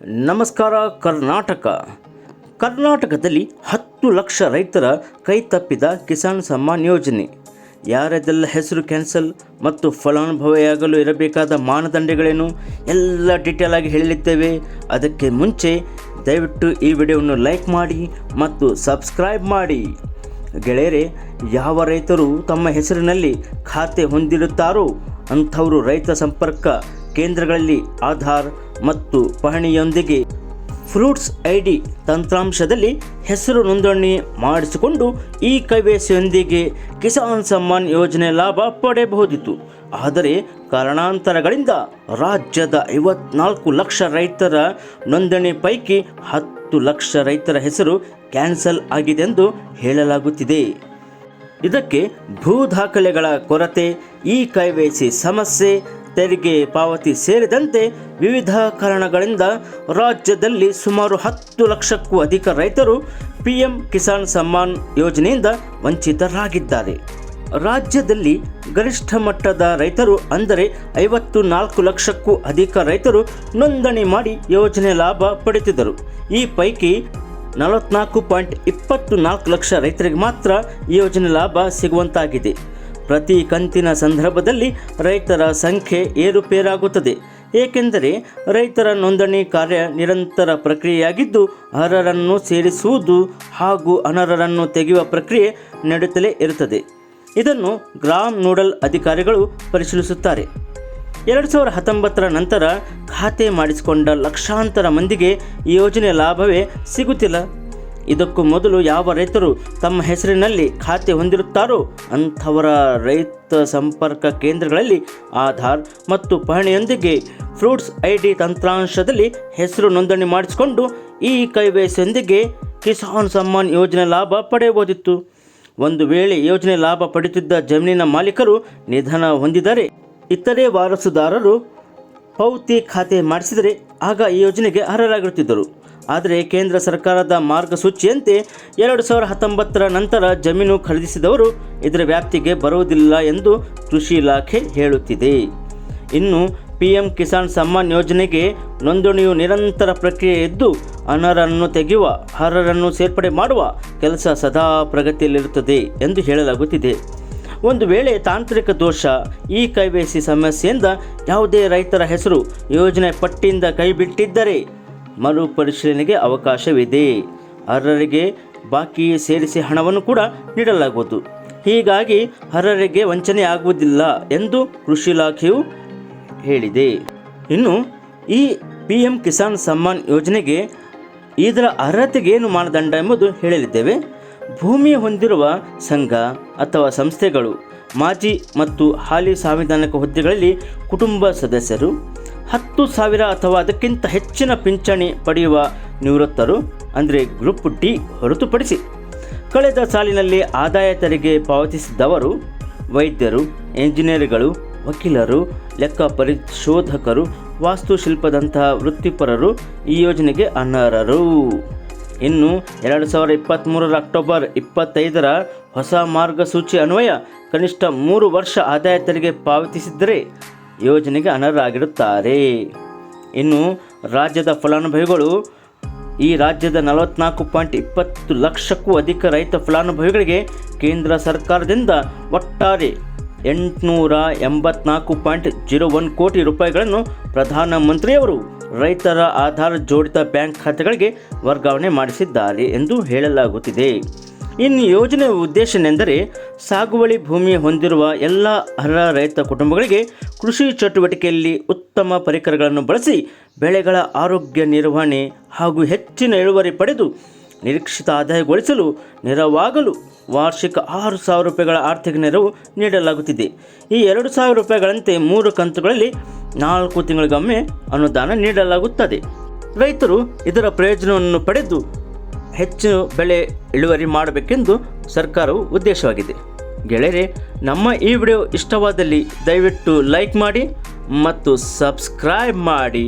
ನಮಸ್ಕಾರ, ಕರ್ನಾಟಕ. ಕರ್ನಾಟಕದಲ್ಲಿ ಹತ್ತು ಲಕ್ಷ ರೈತರ ಕೈ ತಪ್ಪಿದ ಕಿಸಾನ್ ಸಮ್ಮಾನ್ ಯೋಜನೆ. ಯಾರದೆಲ್ಲ ಹೆಸರು ಕ್ಯಾನ್ಸಲ್ ಮತ್ತು ಫಲಾನುಭವಿಯಾಗಲು ಇರಬೇಕಾದ ಮಾನದಂಡಗಳೇನು, ಎಲ್ಲ ಡೀಟೇಲ್ ಆಗಿ ಹೇಳಲಿದ್ದೇವೆ. ಅದಕ್ಕೆ ಮುಂಚೆ ದಯವಿಟ್ಟು ಈ ವಿಡಿಯೋವನ್ನು ಲೈಕ್ ಮಾಡಿ ಮತ್ತು ಸಬ್ಸ್ಕ್ರೈಬ್ ಮಾಡಿ. ಗೆಳೆಯರೆ, ಯಾವ ರೈತರು ತಮ್ಮ ಹೆಸರಿನಲ್ಲಿ ಖಾತೆ ಹೊಂದಿರುತ್ತಾರೋ ಅಂಥವರು ರೈತ ಸಂಪರ್ಕ ಕೇಂದ್ರಗಳಲ್ಲಿ ಆಧಾರ್ ಮತ್ತು ಪಹಣಿಯೊಂದಿಗೆ ಫ್ರೂಟ್ಸ್ ಐ ಡಿ ತಂತ್ರಾಂಶದಲ್ಲಿ ಹೆಸರು ನೋಂದಣಿ ಮಾಡಿಸಿಕೊಂಡು ಈ ಕೈವೇಸಿಯೊಂದಿಗೆ ಕಿಸಾನ್ ಸಮ್ಮಾನ್ ಯೋಜನೆ ಲಾಭ ಪಡೆಯಬಹುದಿತ್ತು. ಆದರೆ ಕಾರಣಾಂತರಗಳಿಂದ ರಾಜ್ಯದ ಐವತ್ನಾಲ್ಕು ಲಕ್ಷ ರೈತರ ನೋಂದಣಿ ಪೈಕಿ ಹತ್ತು ಲಕ್ಷ ರೈತರ ಹೆಸರು ಕ್ಯಾನ್ಸಲ್ ಆಗಿದೆ ಎಂದು ಹೇಳಲಾಗುತ್ತಿದೆ. ಇದಕ್ಕೆ ಭೂ ದಾಖಲೆಗಳ ಕೊರತೆ, ಈ ಕೈವೇಸಿ ಸಮಸ್ಯೆ ತೆರಿಗೆ ಪಾವತಿ ಸೇರಿದಂತೆ ವಿವಿಧ ಕಾರಣಗಳಿಂದ ರಾಜ್ಯದಲ್ಲಿ ಸುಮಾರು ಹತ್ತು ಲಕ್ಷಕ್ಕೂ ಅಧಿಕ ರೈತರು ಪಿ ಎಂ ಕಿಸಾನ್ ಸಮ್ಮಾನ್ ಯೋಜನೆಯಿಂದ ವಂಚಿತರಾಗಿದ್ದಾರೆ. ರಾಜ್ಯದಲ್ಲಿ ಗರಿಷ್ಠ ಮಟ್ಟದ ರೈತರು ಅಂದರೆ ಐವತ್ತು ನಾಲ್ಕು ಲಕ್ಷಕ್ಕೂ ಅಧಿಕ ರೈತರು ನೋಂದಣಿ ಮಾಡಿ ಯೋಜನೆ ಲಾಭ ಪಡೆದಿದ್ದರು. ಈ ಪೈಕಿ ನಲವತ್ನಾಲ್ಕು ಪಾಯಿಂಟ್ ಇಪ್ಪತ್ತು ನಾಲ್ಕು ಲಕ್ಷ ರೈತರಿಗೆ ಮಾತ್ರ ಈ ಯೋಜನೆ ಲಾಭ ಸಿಗುವಂತಾಗಿದೆ. ಪ್ರತಿ ಕಂತಿನ ಸಂದರ್ಭದಲ್ಲಿ ರೈತರ ಸಂಖ್ಯೆ ಏರುಪೇರಾಗುತ್ತದೆ. ಏಕೆಂದರೆ ರೈತರ ನೋಂದಣಿ ಕಾರ್ಯ ನಿರಂತರ ಪ್ರಕ್ರಿಯೆಯಾಗಿದ್ದು, ಅರ್ಹರನ್ನು ಸೇರಿಸುವುದು ಹಾಗೂ ಅನರ್ಹರನ್ನು ತೆಗೆಯುವ ಪ್ರಕ್ರಿಯೆ ನಡೆಯುತ್ತಲೇ ಇರುತ್ತದೆ. ಇದನ್ನು ಗ್ರಾಮ್ ನೋಡಲ್ ಅಧಿಕಾರಿಗಳು ಪರಿಶೀಲಿಸುತ್ತಾರೆ. ಎರಡು ಸಾವಿರದ ಹತ್ತೊಂಬತ್ತರ ನಂತರ ಖಾತೆ ಮಾಡಿಸಿಕೊಂಡ ಲಕ್ಷಾಂತರ ಮಂದಿಗೆ ಈ ಯೋಜನೆಯ ಲಾಭವೇ ಸಿಗುತ್ತಿಲ್ಲ. ಇದಕ್ಕೂ ಮೊದಲು ಯಾವ ರೈತರು ತಮ್ಮ ಹೆಸರಿನಲ್ಲಿ ಖಾತೆ ಹೊಂದಿರುತ್ತಾರೋ ಅಂಥವರ ರೈತ ಸಂಪರ್ಕ ಕೇಂದ್ರಗಳಲ್ಲಿ ಆಧಾರ್ ಮತ್ತು ಪಹಣಿಯೊಂದಿಗೆ ಫ್ರೂಟ್ಸ್ ಐ ಡಿ ತಂತ್ರಾಂಶದಲ್ಲಿ ಹೆಸರು ನೋಂದಣಿ ಮಾಡಿಸಿಕೊಂಡು ಈ ಕೈವೇಸಿಯೊಂದಿಗೆ ಕಿಸಾನ್ ಸಮ್ಮಾನ್ ಯೋಜನೆ ಲಾಭ ಪಡೆಯಬಹುದಿತ್ತು. ಒಂದು ವೇಳೆ ಯೋಜನೆ ಲಾಭ ಪಡೆಯುತ್ತಿದ್ದ ಜಮೀನಿನ ಮಾಲೀಕರು ನಿಧನ ಹೊಂದಿದರೆ ಇತರೆ ವಾರಸುದಾರರು ಪೌತಿ ಖಾತೆ ಮಾಡಿಸಿದರೆ ಆಗ ಈ ಯೋಜನೆಗೆ ಅರ್ಹರಾಗಿರುತ್ತಿದ್ದರು. ಆದರೆ ಕೇಂದ್ರ ಸರ್ಕಾರದ ಮಾರ್ಗಸೂಚಿಯಂತೆ ಎರಡು ಸಾವಿರದ ಹತ್ತೊಂಬತ್ತರ ನಂತರ ಜಮೀನು ಖರೀದಿಸಿದವರು ಇದರ ವ್ಯಾಪ್ತಿಗೆ ಬರುವುದಿಲ್ಲ ಎಂದು ಕೃಷಿ ಇಲಾಖೆ ಹೇಳುತ್ತಿದೆ. ಇನ್ನು ಪಿ ಎಂ ಕಿಸಾನ್ ಸಮ್ಮಾನ್ ಯೋಜನೆಗೆ ನೋಂದಣಿಯು ನಿರಂತರ ಪ್ರಕ್ರಿಯೆ ಇದ್ದು, ಅನರ್ಹರನ್ನು ತೆಗೆಯುವ, ಅರ್ಹರನ್ನು ಸೇರ್ಪಡೆ ಮಾಡುವ ಕೆಲಸ ಸದಾ ಪ್ರಗತಿಯಲ್ಲಿರುತ್ತದೆ ಎಂದು ಹೇಳಲಾಗುತ್ತಿದೆ. ಒಂದು ವೇಳೆ ತಾಂತ್ರಿಕ ದೋಷ, ಈ ಕೈವೇಸಿ ಸಮಸ್ಯೆಯಿಂದ ಯಾವುದೇ ರೈತರ ಹೆಸರು ಯೋಜನೆ ಪಟ್ಟಿಯಿಂದ ಕೈಬಿಟ್ಟಿದ್ದರೆ ಮರುಪರಿಶೀಲನೆಗೆ ಅವಕಾಶವಿದೆ. ಅರ್ಹರಿಗೆ ಬಾಕಿ ಸೇರಿಸಿ ಹಣವನ್ನು ಕೂಡ ನೀಡಲಾಗುವುದು. ಹೀಗಾಗಿ ಅರ್ಹರಿಗೆ ವಂಚನೆ ಆಗುವುದಿಲ್ಲ ಎಂದು ಕೃಷಿ ಇಲಾಖೆಯು ಹೇಳಿದೆ. ಇನ್ನು ಈ ಪಿ ಎಂ ಕಿಸಾನ್ ಸಮ್ಮಾನ್ ಯೋಜನೆಗೆ ಇದರ ಅರ್ಹತೆಗೆ ಏನು ಮಾನದಂಡ ಎಂಬುದು ಹೇಳಲಿದ್ದೇವೆ. ಭೂಮಿ ಹೊಂದಿರುವ ಸಂಘ ಅಥವಾ ಸಂಸ್ಥೆಗಳು, ಮಾಜಿ ಮತ್ತು ಹಾಲಿ ಸಾಂವಿಧಾನಿಕ ಹುದ್ದೆಗಳಲ್ಲಿ ಕುಟುಂಬ ಸದಸ್ಯರು ಹತ್ತು ಸಾವಿರ ಅಥವಾ ಅದಕ್ಕಿಂತ ಹೆಚ್ಚಿನ ಪಿಂಚಣಿ ಪಡೆಯುವ ನಿವೃತ್ತರು, ಅಂದರೆ ಗ್ರೂಪ್ ಡಿ ಹೊರತುಪಡಿಸಿ. ಕಳೆದ ಸಾಲಿನಲ್ಲಿ ಆದಾಯ ತೆರಿಗೆ ಪಾವತಿಸಿದವರು, ವೈದ್ಯರು, ಎಂಜಿನಿಯರ್ಗಳು, ವಕೀಲರು, ಲೆಕ್ಕ ಪರಿಶೋಧಕರು, ವಾಸ್ತುಶಿಲ್ಪದಂತಹ ವೃತ್ತಿಪರರು ಈ ಯೋಜನೆಗೆ ಅನರ್ಹರು. ಇನ್ನು ಎರಡು ಸಾವಿರ ಇಪ್ಪತ್ತ್ಮೂರರ ಅಕ್ಟೋಬರ್ ಇಪ್ಪತ್ತೈದರ ಹೊಸ ಮಾರ್ಗಸೂಚಿ ಅನ್ವಯ ಕನಿಷ್ಠ ಮೂರು ವರ್ಷ ಆದಾಯ ತೆರಿಗೆ ಪಾವತಿಸಿದ್ದರೆ ಯೋಜನೆಗೆ ಅನರ್ಹರಾಗಿರುತ್ತಾರೆ. ಇನ್ನು ರಾಜ್ಯದ ಫಲಾನುಭವಿಗಳು ಈ ರಾಜ್ಯದ ನಲವತ್ನಾಲ್ಕು ಪಾಯಿಂಟ್ ಇಪ್ಪತ್ತು ಲಕ್ಷಕ್ಕೂ ಅಧಿಕ ರೈತ ಫಲಾನುಭವಿಗಳಿಗೆ ಕೇಂದ್ರ ಸರ್ಕಾರದಿಂದ ಒಟ್ಟಾರೆ ಎಂಟುನೂರ ಎಂಬತ್ನಾಲ್ಕು ಪಾಯಿಂಟ್ ಜೀರೋ ಒನ್ ಕೋಟಿ ರೂಪಾಯಿಗಳನ್ನು ಪ್ರಧಾನಮಂತ್ರಿಯವರು ರೈತರ ಆಧಾರ್ ಜೋಡಿತ ಬ್ಯಾಂಕ್ ಖಾತೆಗಳಿಗೆ ವರ್ಗಾವಣೆ ಮಾಡಿಸಿದ್ದಾರೆ ಎಂದು ಹೇಳಲಾಗುತ್ತಿದೆ. ಇನ್ನು ಯೋಜನೆಯ ಉದ್ದೇಶನೆಂದರೆ ಸಾಗುವಳಿ ಭೂಮಿ ಹೊಂದಿರುವ ಎಲ್ಲ ಅರ್ಹ ರೈತ ಕುಟುಂಬಗಳಿಗೆ ಕೃಷಿ ಚಟುವಟಿಕೆಯಲ್ಲಿ ಉತ್ತಮ ಪರಿಕರಗಳನ್ನು ಬಳಸಿ ಬೆಳೆಗಳ ಆರೋಗ್ಯ ನಿರ್ವಹಣೆ ಹಾಗೂ ಹೆಚ್ಚಿನ ಇಳುವರಿ ಪಡೆದು ನಿರೀಕ್ಷಿತ ಆದಾಯಗೊಳಿಸಲು ನೆರವಾಗಲು ವಾರ್ಷಿಕ ಆರು ಸಾವಿರ ರೂಪಾಯಿಗಳ ಆರ್ಥಿಕ ನೆರವು ನೀಡಲಾಗುತ್ತಿದೆ. ಈ ಎರಡು ಸಾವಿರ ರೂಪಾಯಿಗಳಂತೆ ಮೂರು ಕಂತುಗಳಲ್ಲಿ ನಾಲ್ಕು ತಿಂಗಳಿಗೊಮ್ಮೆ ಅನುದಾನ ನೀಡಲಾಗುತ್ತದೆ. ರೈತರು ಇದರ ಪ್ರಯೋಜನವನ್ನು ಪಡೆದು ಹೆಚ್ಚು ಬೆಳೆ ಇಳುವರಿ ಮಾಡಬೇಕೆಂದು ಸರ್ಕಾರವು ಉದ್ದೇಶವಾಗಿದೆ. ಗೆಳೆಯರೆ, ನಮ್ಮ ಈ ವಿಡಿಯೋ ಇಷ್ಟವಾದಲ್ಲಿ ದಯವಿಟ್ಟು ಲೈಕ್ ಮಾಡಿ ಮತ್ತು ಸಬ್ಸ್ಕ್ರೈಬ್ ಮಾಡಿ.